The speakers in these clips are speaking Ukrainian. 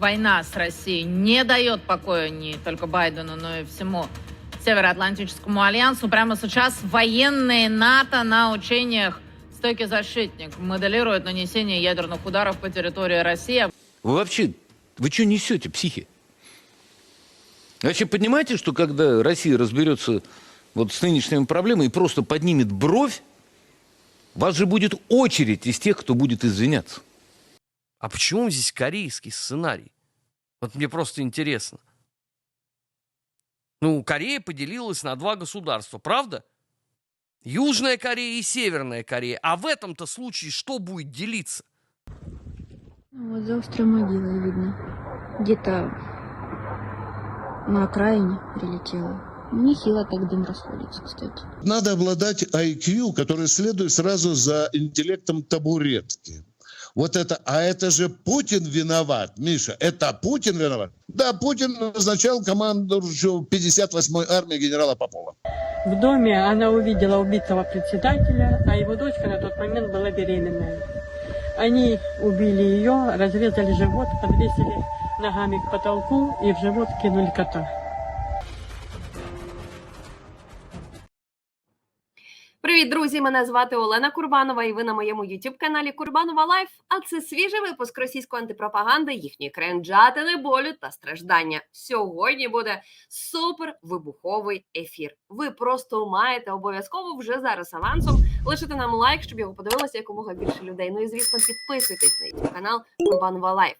Война с Россией не дает покоя не только Байдену, но и всему Североатлантическому альянсу. Прямо сейчас военные НАТО на учениях «Стойкий защитник» моделируют нанесение ядерных ударов по территории России. Вы вообще, вы что несете, психи? Вообще понимаете, что когда Россия разберется вот с нынешними проблемами и просто поднимет бровь, вас же будет очередь из тех, кто будет извиняться. А почему здесь корейский сценарий? Вот мне просто интересно. Ну, Корея поделилась на два государства, правда? Южная Корея и Северная Корея. А в этом-то случае что будет делиться? Ну, Вот за острой могилой видно. Где-то на окраине прилетело. Нехило так дым расходится, кстати. Надо обладать IQ, который следует сразу за интеллектом табуретки. Вот это, а это же Путин виноват, Миша, это Путин виноват. Да, Путин назначал команду 58-й армии генерала Попова. В доме она увидела убитого председателя, а его дочка на тот момент была беременная. Они убили ее, разрезали живот, подвесили ногами к потолку и в живот кинули кота. Привіт, друзі! Мене звати Олена Курбанова, і ви на моєму youtube каналі Курбанова Лайф. А це свіжий випуск російської антипропаганди, їхньої кренджатини, болю та страждання. Сьогодні буде супер вибуховий ефір. Ви просто маєте обов'язково вже зараз авансом лишити нам лайк, щоб його подивилося якомога більше людей. Ну і звісно, підписуйтесь на youtube канал Курбанова Лайф.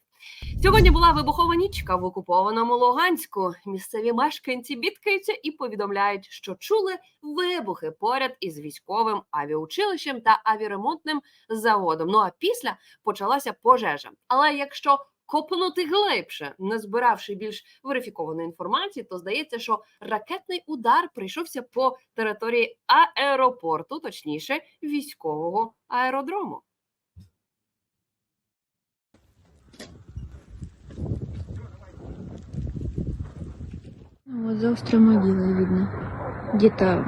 Сьогодні була вибухова нічка в окупованому Луганську. Місцеві мешканці бідкаються і повідомляють, що чули вибухи поряд із військовим авіаучилищем та авіаремонтним заводом. Ну а після почалася пожежа. Але якщо копнути глибше, не збиравши більш верифікованої інформації, то здається, що ракетний удар прийшовся по території аеропорту, точніше, військового аеродрому. Ну, Вот за острой могилой видно. Где-то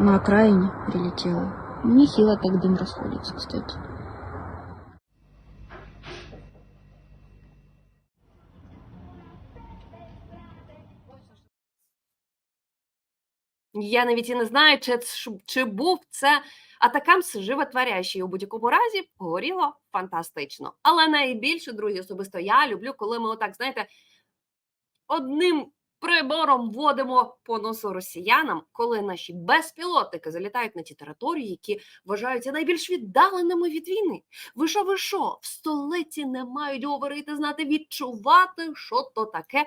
на окраине прилетело. Нехило так дым расходится, кстати. Я навіть і не знаю, чи, чи був це атакам животворящий. У будь-якому разі горіло фантастично. Але найбільше, друзі, особисто я люблю, коли ми отак, знаєте, одним прибором вводимо по носу росіянам, коли наші безпілотники залітають на ті території, які вважаються найбільш віддаленими від війни. Ви що, ви що? В столиці не мають говорити, знати, відчувати, що то таке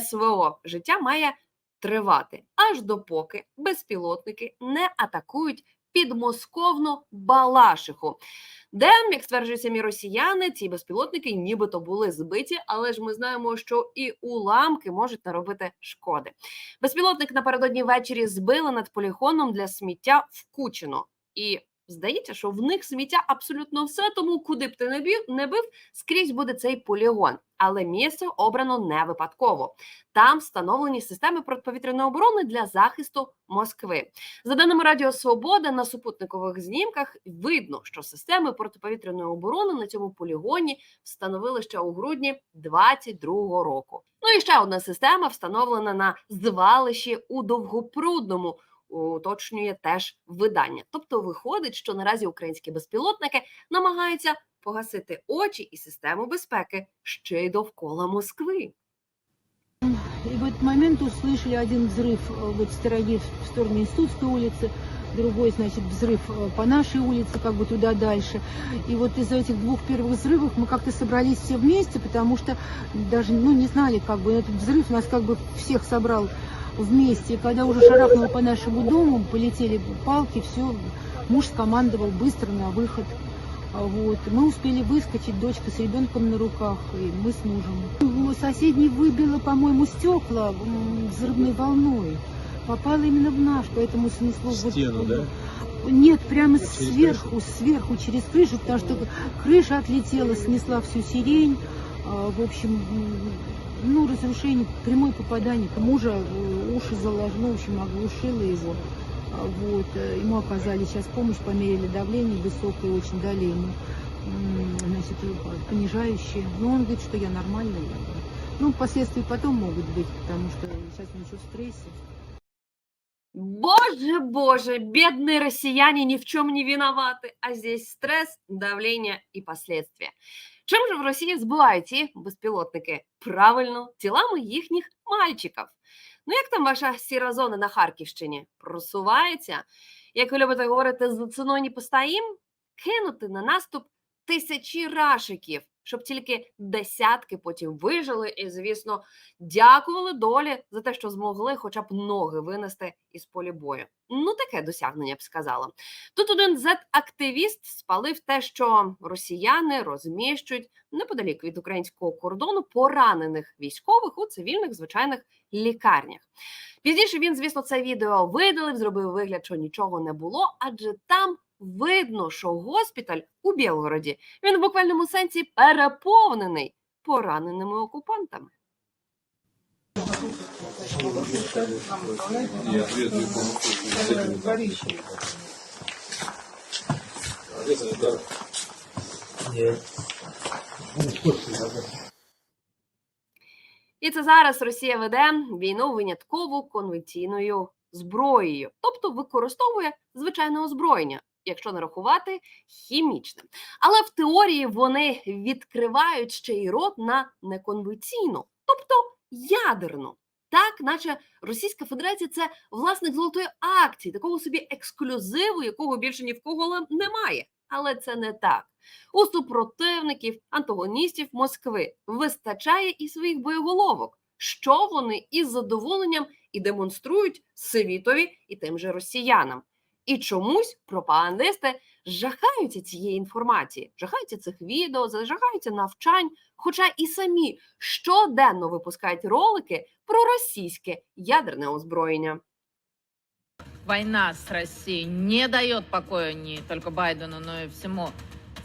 СВО. Життя має тривати аж допоки безпілотники не атакують підмосковну Балашиху. Де, як стверджують самі росіяни, ці безпілотники нібито були збиті, але ж ми знаємо, що і уламки можуть наробити шкоди. Безпілотник напередодні ввечері збили над полігоном для сміття в Кучино. І здається, що в них сміття абсолютно все, тому куди б ти не бив, не бив, скрізь буде цей полігон. Але місце обрано не випадково. Там встановлені системи протиповітряної оборони для захисту Москви. За даними Радіо Свобода, на супутникових знімках видно, що системи протиповітряної оборони на цьому полігоні встановили ще у грудні 22-го року. Ну і ще одна система встановлена на звалищі у Довгопрудному Уточнює теж видання. Тобто виходить, що наразі українські безпілотники намагаються погасити очі і систему безпеки ще й довкола Москви. И в этот момент услышали один взрыв э, вот в стороне, в сторону Институтской улицы, другой, значит, взрыв э, по нашей улице, как бы туда дальше. И вот из-за этих двух первых взрывов мы как-то собрались все вместе, потому что даже, ну, не знали, как бы, этот взрыв нас как бы всех собрал вместе. Когда уже шарахнуло по нашему дому, полетели палки, все, муж скомандовал быстро на выход. А Вот. Мы успели выскочить, дочка с ребенком на руках, и мы с мужем. У соседней выбило, по-моему, стекла взрывной волной. Попало именно в наш, поэтому снесло стену, да? Нет, прямо через сверху, сверху, через крышу, потому что крыша отлетела, снесла всю сирень. А, В общем, ну, разрушение, прямое попадание. Мужа э, уши заложило, в общем, оглушило его. А, Вот. э, Ему оказали сейчас помощь, померили давление высокое, очень дали ему значит, э, понижающие. Но он говорит, что я нормальная. Ну, последствия потом могут быть, потому что сейчас он еще в стрессе. Боже, боже, бедные россияне ни в чем не виноваты, а здесь стресс, давление и последствия. Чим же в Росії збивають ці безпілотники? Правильно, тілами їхніх мальчиків. Ну як там ваша сіра зона на Харківщині? Просувається? Як ви любите говорити, за ціною постоїм? Кинути на наступ тисячі рашиків, щоб тільки десятки потім вижили і, звісно, дякували долі за те, що змогли хоча б ноги винести із полі бою. Ну, таке досягнення б сказала. Тут один зет-активіст спалив те, що росіяни розміщують неподалік від українського кордону поранених військових у цивільних звичайних лікарнях. Пізніше він, звісно, це відео видалив, зробив вигляд, що нічого не було, адже там видно, що госпіталь у Білгороді він в буквальному сенсі переповнений пораненими окупантами. І це зараз Росія веде війну винятково конвенційною зброєю, тобто використовує звичайне озброєння, якщо не рахувати хімічне. Але в теорії вони відкривають ще й рот на неконвенційну, тобто ядерну. Так, наче Російська Федерація це власник золотої акції, такого собі ексклюзиву, якого більше ні в кого немає. Але це не так. У супротивників, антагоністів Москви вистачає і своїх боєголовок, що вони із задоволенням і демонструють світові і тим же росіянам. І чомусь пропагандисти жахаються цієї інформації, жахаються цих відео, жахаються навчань, хоча і самі щоденно випускають ролики про російське ядерне озброєння. Война с Россией не дает покоя не только Байдену, но и всему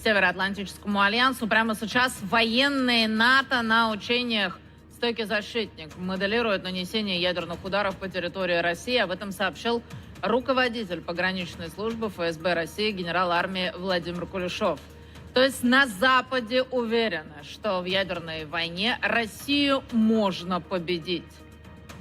Североатлантическому альянсу. Прямо сейчас военные НАТО на учениях «Стойкий защитник» моделируют нанесение ядерных ударов по территории России. Об этом сообщил руководитель пограничной службы ФСБ России генерал армии Владимир Кулешов. То есть на Западе уверены, что в ядерной войне Россию можно победить.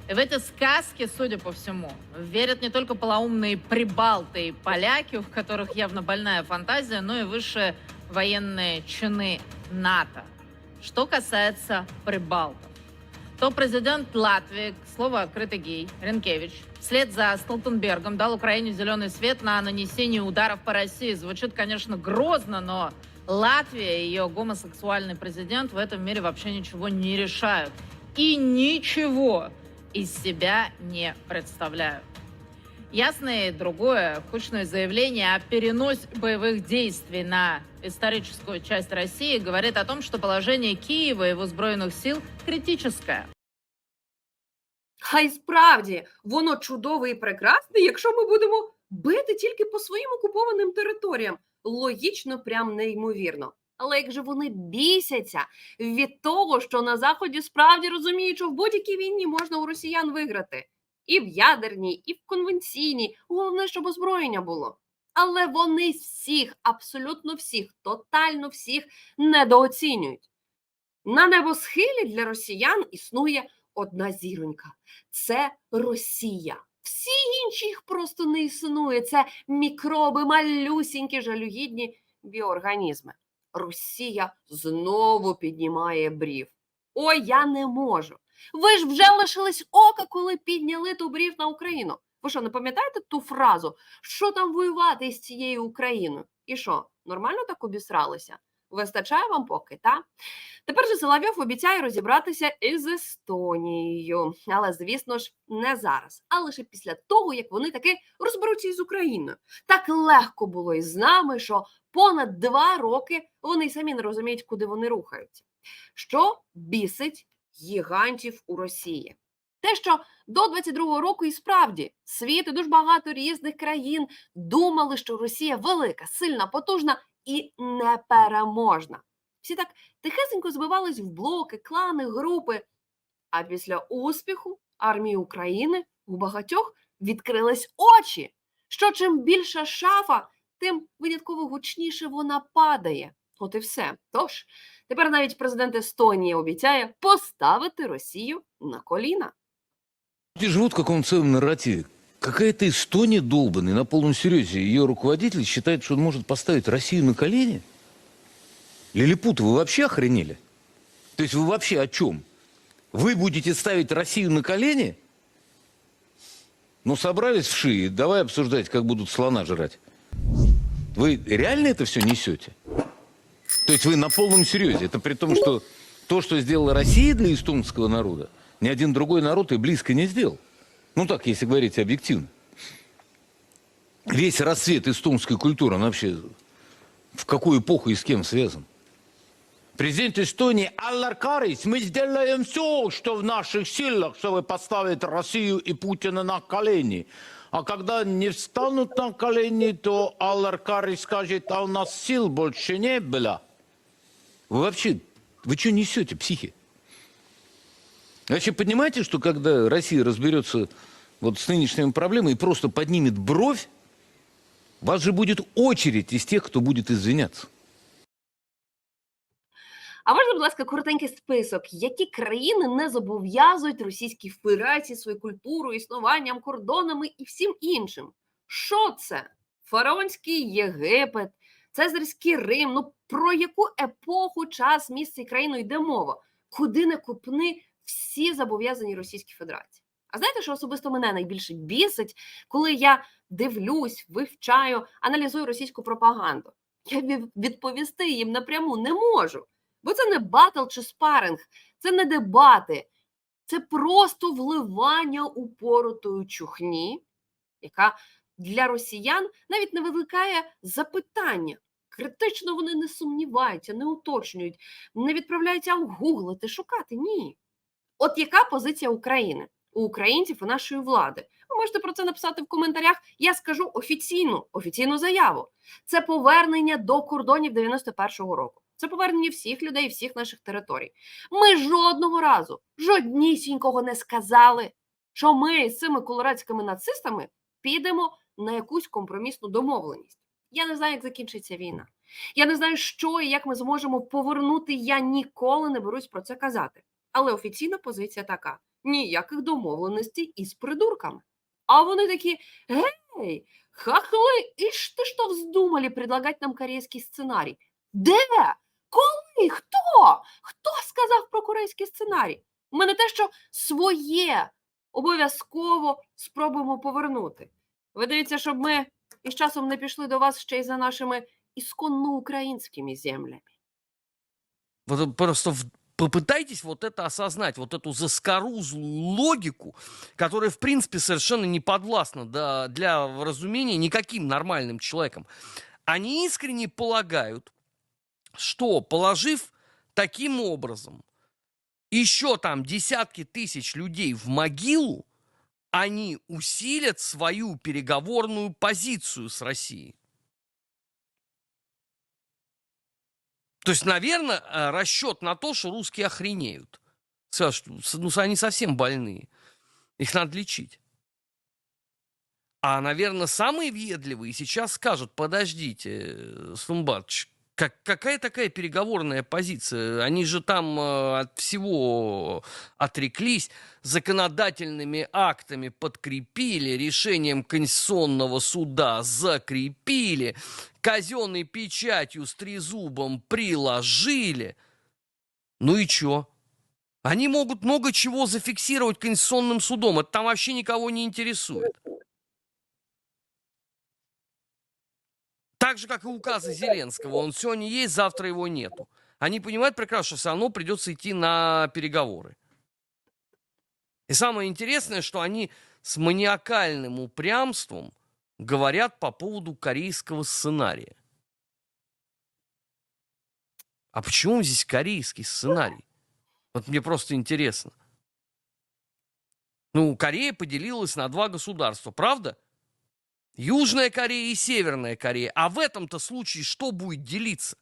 И в эти сказки, судя по всему, верят не только полоумные прибалты и поляки, у которых явно больная фантазия, но и высшие военные чины НАТО. Что касается прибалтов, то президент Латвии, к слову, открытый гей, Ренкевич, вслед за Столтенбергом дал Украине зеленый свет на нанесение ударов по России. Звучит, конечно, грозно, но Латвия и ее гомосексуальный президент в этом мире вообще ничего не решают. И ничего из себя не представляют. Ясное и другое кучное заявление о переносе боевых действий на историческую часть России говорит о том, что положение Киева и его сбройных сил критическое. Хай справді воно чудове і прекрасне, якщо ми будемо бити тільки по своїм окупованим територіям. Логічно, прям неймовірно. Але як же вони бісяться від того, що на заході справді розуміють, що в будь-якій війні можна у росіян виграти і в ядерній, і в конвенційній. Головне, щоб озброєння було. Але вони всіх, абсолютно всіх, тотально всіх недооцінюють. На небосхилі для росіян існує одна зіронька це Росія. Всі інші їх просто не існує. Це мікроби, малюсінькі, жалюгідні біоорганізми. Росія знову піднімає брів. Ой, я не можу. Ви ж вже лишились ока, коли підняли ту брів на Україну. Ви що, не пам'ятаєте ту фразу? Що там воювати з цією Україною? І що, нормально так обісралися? Вистачає вам поки, та? Тепер же Соловйов обіцяє розібратися із Естонією. Але, звісно ж, не зараз, а лише після того, як вони таки розберуться із Україною. Так легко було із нами, що понад два роки вони самі не розуміють, куди вони рухаються. Що бісить гігантів у Росії? Те, що до 22-го року і справді світ і дуже багато різних країн думали, що Росія велика, сильна, потужна і непереможна. Всі так тихесенько збивались в блоки, клани, групи. А після успіху армії України у багатьох відкрились очі. Що чим більша шафа, тим винятково гучніше вона падає. От і все. Тож тепер навіть президент Естонії обіцяє поставити Росію на коліна. Люди живут в каком-то своем нарративе. Какая-то Эстония долбанная, на полном серьезе. Ее руководитель считает, что он может поставить Россию на колени? Лилипут, вы вообще охренели? То есть вы вообще о чем? Вы будете ставить Россию на колени? Ну, собрались в шии, давай обсуждать, как будут слона жрать. Вы реально это все несете? То есть вы на полном серьезе? Это при том, что то, что сделала Россия для эстонского народа, ни один другой народ и близко не сделал. Ну так, если говорить объективно. Весь расцвет эстонской культуры, он вообще в какую эпоху и с кем связан? Президент Эстонии Аллар Карис, мы сделаем все, что в наших силах, чтобы поставить Россию и Путина на колени. А когда не встанут на колени, то Аллар Карис скажет, а у нас сил больше не было. Вы вообще, вы что несете, психи? Вообще понимаете, что когда Россия разберется вот с нынешними проблемами и просто поднимет бровь, у вас же будет очередь из тех, кто будет извиняться. А можна, будь ласка, коротенький список, які країни не зобов'язують Російській Федерації свою культуру, існуванням, кордонами і всім іншим? Що це? Фараонський Єгипет, Цезарський Рим. Ну про яку епоху, час, місце і країну йде мова? Куди не купни всі зобов'язані Російській Федерації? А знаєте, що особисто мене найбільше бісить, коли я дивлюсь, вивчаю, аналізую російську пропаганду? Я відповісти їм напряму не можу. Бо це не батл чи спаринг, це не дебати, це просто вливання упоротої чухні, яка для росіян навіть не викликає запитання. Критично вони не сумніваються, не уточнюють, не відправляються гуглити, шукати. Ні. От яка позиція України у українців і нашої влади? Ви можете про це написати в коментарях. Я скажу офіційну, офіційну заяву. Це повернення до кордонів 91-го року. Це повернення всіх людей, всіх наших територій. Ми жодного разу, жоднісінького не сказали, що ми з цими колорадськими нацистами підемо на якусь компромісну домовленість. Я не знаю, як закінчиться війна. Я не знаю, що і як ми зможемо повернути. Я ніколи не берусь про це казати. Але офіційна позиція така: ніяких домовленостей із придурками. А вони такі: гей, хахли, і ж ти що вздумали предлагать нам корейський сценарій? Де? Коли? Хто? Хто сказав про корейський сценарій? Ми не те, що своє обов'язково спробуємо повернути. Ви дивіться, щоб ми із часом не пішли до вас ще й за нашими ісконно українськими землями. Вот просто в- попытайтесь вот это осознать, вот эту заскорузлую логику, которая, в принципе, совершенно не подвластна да, для разумения никаким нормальным человеком. Они искренне полагают, что, положив таким образом еще там десятки тысяч людей в могилу, они усилят свою переговорную позицию с Россией. То есть, наверное, расчет на то, что русские охренеют. Саш, ну, они совсем больные. Их надо лечить. А, наверное, самые въедливые сейчас скажут, подождите, э, Сумбатович, как, какая такая переговорная позиция? Они же там э, от всего отреклись, законодательными актами подкрепили, решением Конституционного суда закрепили, казенной печатью с трезубом приложили. Ну и чё? Они могут много чего зафиксировать Конституционным судом. Это там вообще никого не интересует. Так же, как и указы Зеленского. Он сегодня есть, завтра его нету. Они понимают прекрасно, что все равно придется идти на переговоры. И самое интересное, что они с маниакальным упрямством говорят по поводу корейского сценария. А почему здесь корейский сценарий? Вот мне просто интересно. Ну, Корея поделилась на два государства, правда? Южная Корея и Северная Корея. А в этом-то случае что будет делиться?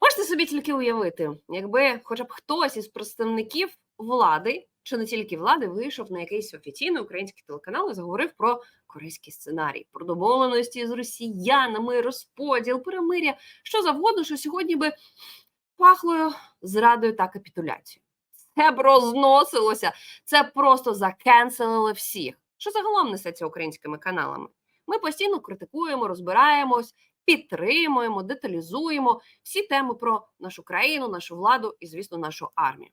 Можете собі тільки уявити, якби хоча б хтось із представників влади що не тільки влади вийшов на якийсь офіційний український телеканал і заговорив про корейський сценарій, про домовленості з росіянами, розподіл, перемиря, що завгодно, що сьогодні би пахло зрадою та капітуляцією. Це б розносилося, це просто закенселили всіх. Що загалом несеться українськими каналами? Ми постійно критикуємо, розбираємось, підтримуємо, деталізуємо всі теми про нашу країну, нашу владу і, звісно, нашу армію.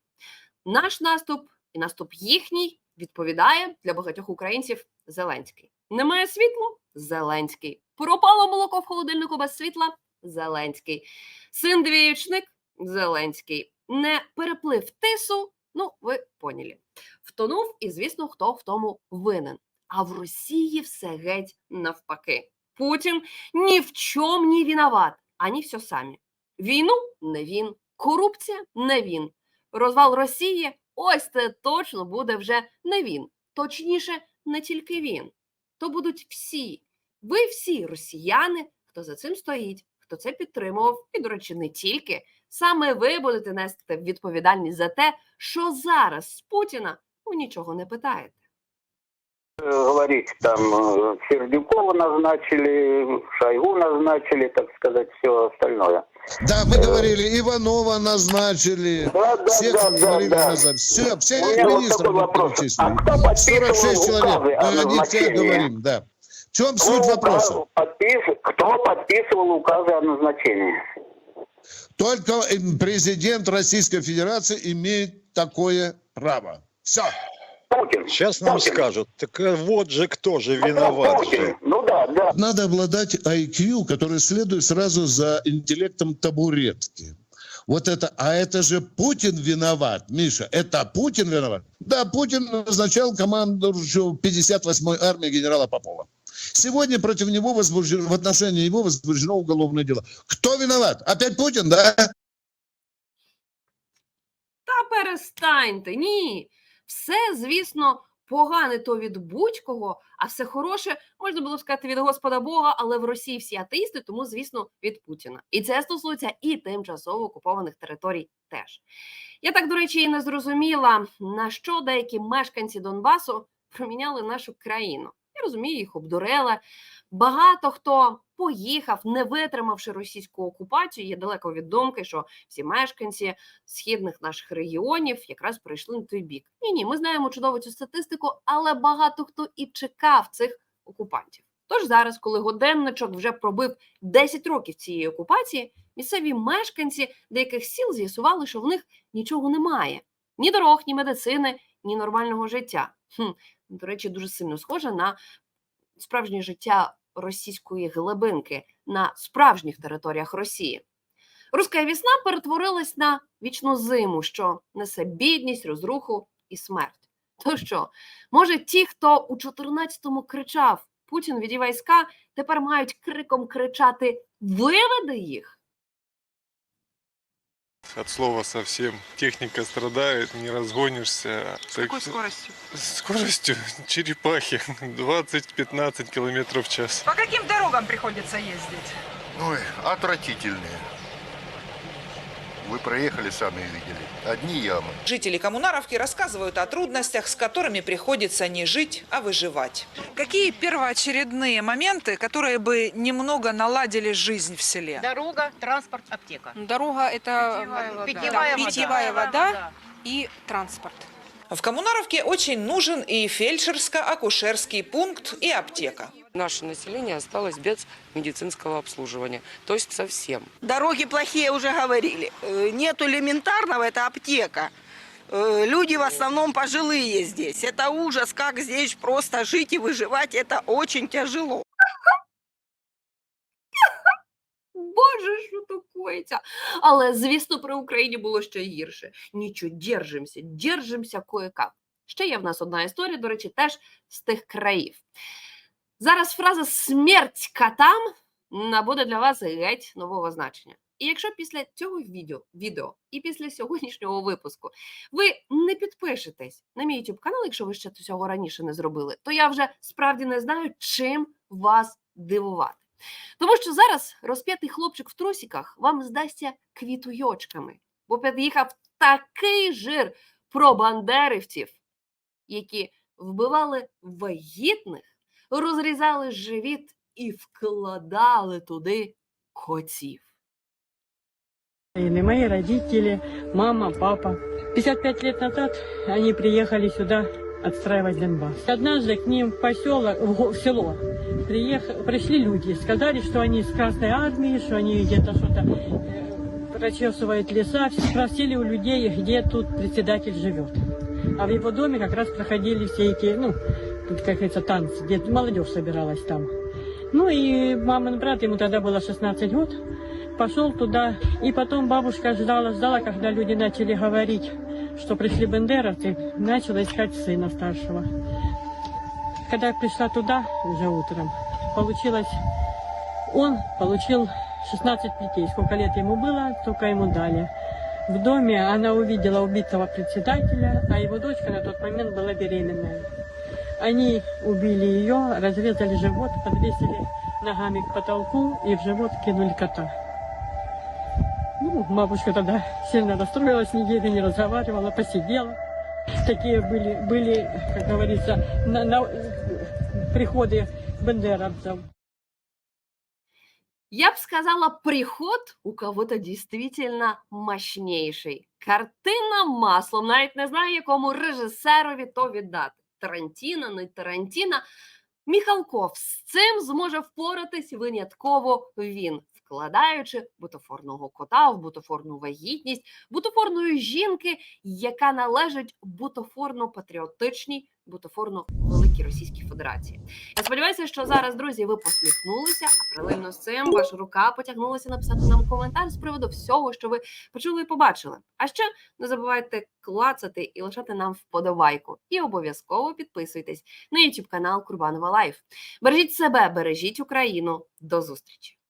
Наш наступ і наступ їхній відповідає для багатьох українців Зеленський. Немає світла Зеленський. Пропало молоко в холодильнику без світла Зеленський. Син двіючник Зеленський. Не переплив тису. Ну, ви поняли. Втонув, і звісно, хто в тому винен. А в Росії все геть навпаки. Путін ні в чому не виноват, ані все самі. Війну не він, корупція не він. Розвал Росії ось це точно буде вже не він. Точніше, не тільки він. То будуть всі. Ви всі росіяни, хто за цим стоїть, хто це підтримував, і, до речі, не тільки. Саме ви будете нести відповідальність за те, що зараз з Путіна ви нічого не питаєте. говорить, там э, Сердюкова назначили, Шойгу назначили, так сказать, все остальное. Да, мы говорили, Иванова назначили. Да, да, Всех да, да, говорили да. назад. Все, У всех меня вот министров такой мы вопрос. перечислили. А кто подписывал 46 человек. указы о Мы о них всех назначении? говорим, да. В чем Кто суть вопроса? указ- подпис- Кто подписывал указы о назначении? Только э, президент Российской Федерации имеет такое право. Все. Путин. Сейчас нам Путин. скажут, так э, вот же кто же виноват Путин. же. Ну да, да. Надо обладать IQ, который следует сразу за интеллектом табуретки. Вот это, а это же Путин виноват, Миша, это Путин виноват. Да, Путин назначал команду 58-й армии генерала Попова. Сегодня против него возбуждено, в отношении него возбуждено уголовное дело. Кто виноват? Опять Путин, да? Та перестаньте, ні. Все, звісно, погане то від будь-кого, а все хороше можна було сказати від Господа Бога, але в Росії всі атеїсти, тому, звісно, від Путіна. І це стосується і тимчасово окупованих територій теж. Я так, до речі, і не зрозуміла, на що деякі мешканці Донбасу проміняли нашу країну. Я розумію, їх обдурили. Багато хто поїхав, не витримавши російську окупацію. Є далеко від думки, що всі мешканці східних наших регіонів якраз прийшли на той бік. Ні, ні, ми знаємо чудово цю статистику, але багато хто і чекав цих окупантів. Тож зараз, коли годинничок вже пробив 10 років цієї окупації, місцеві мешканці деяких сіл з'ясували, що в них нічого немає: ні дорог, ні медицини, ні нормального життя. Хм, до речі, дуже сильно схоже на справжнє життя російської глибинки на справжніх територіях Росії. Руська вісна перетворилась на вічну зиму, що несе бідність, розруху і смерть. То що, може, ті, хто у 14-му кричав Путін від війська, тепер мають криком кричати Виведи їх? От слова совсем. Техника страдает, не разгонишься. С какой скоростью? С скоростью черепахи 20-15 километров в час. По каким дорогам приходится ездить? Ой, отвратительные. Вы проехали, сами видели. Одни ямы. Жители Коммунаровки рассказывают о трудностях, с которыми приходится не жить, а выживать. Какие первоочередные моменты, которые бы немного наладили жизнь в селе? Дорога, транспорт, аптека. Дорога – это Питьевая вода. питьевая вода и транспорт. В Коммунаровке очень нужен и фельдшерско-акушерский пункт, и аптека. Наше население осталось без медицинского обслуживания, то есть совсем. Дороги плохие уже говорили. Нету элементарного, это аптека. Люди в основном пожилые здесь. Это ужас, как здесь просто жить и выживать, это очень тяжело. Боже, що такоїться? Але, звісно, при Україні було ще гірше. Нічого, держимося, держимося кое-как. Ще є в нас одна історія, до речі, теж з тих країв. Зараз фраза смерть катам набуде для вас геть нового значення. І якщо після цього відео, відео і після сьогоднішнього випуску ви не підпишетесь на мій YouTube канал, якщо ви ще цього раніше не зробили, то я вже справді не знаю, чим вас дивувати. Тому що зараз розп'ятий хлопчик в трусіках вам здасться квітуйочками, бо під'їхав такий жир про бандерівців, які вбивали вагітних, розрізали живіт і вкладали туди котів. И мои родители, мама, папа. 55 лет назад они приехали сюда отстраивать Донбасс. Однажды к ним в поселок, в село приех- пришли люди, сказали, что они из Красной Армии, что они где-то что-то э, прочесывают леса. Спросили у людей, где тут председатель живет. А в его доме как раз проходили все эти, ну, как говорится, танцы, где молодежь собиралась там. Ну и мамин брат, ему тогда было 16 год, пошел туда. И потом бабушка ждала, ждала, когда люди начали говорить, что пришли бендеровцы, начала искать сына старшего. Когда я пришла туда уже утром, получилось, он получил 16 детей. Сколько лет ему было, только ему дали. В доме она увидела убитого председателя, а его дочка на тот момент была беременная. Они убили ее, разрезали живот, подвесили ногами к потолку и в живот кинули кота. Ну, бабушка тогда сильно расстроилась, неделю не разговаривала, посидела. Такие были, были как говорится, на, на приходы бандеровцев. Я б сказала, приход у кого-то действительно мощнейший. Картина маслом, навіть не знаю, якому режисерові то віддати. Тарантіна, не Тарантіна. Міхалков з цим зможе впоратись винятково він, вкладаючи бутафорного кота в бутафорну вагітність, бутафорної жінки, яка належить бутафорно-патріотичній, бутафорно-великій Російській Федерації. Я сподіваюся, що зараз, друзі, ви посміхнулися, а паралельно з цим ваша рука потягнулася написати нам коментар з приводу всього, що ви почули і побачили. А ще не забувайте клацати і лишати нам вподобайку. І обов'язково підписуйтесь на YouTube канал Курбанова Лайф. Бережіть себе, бережіть Україну. До зустрічі!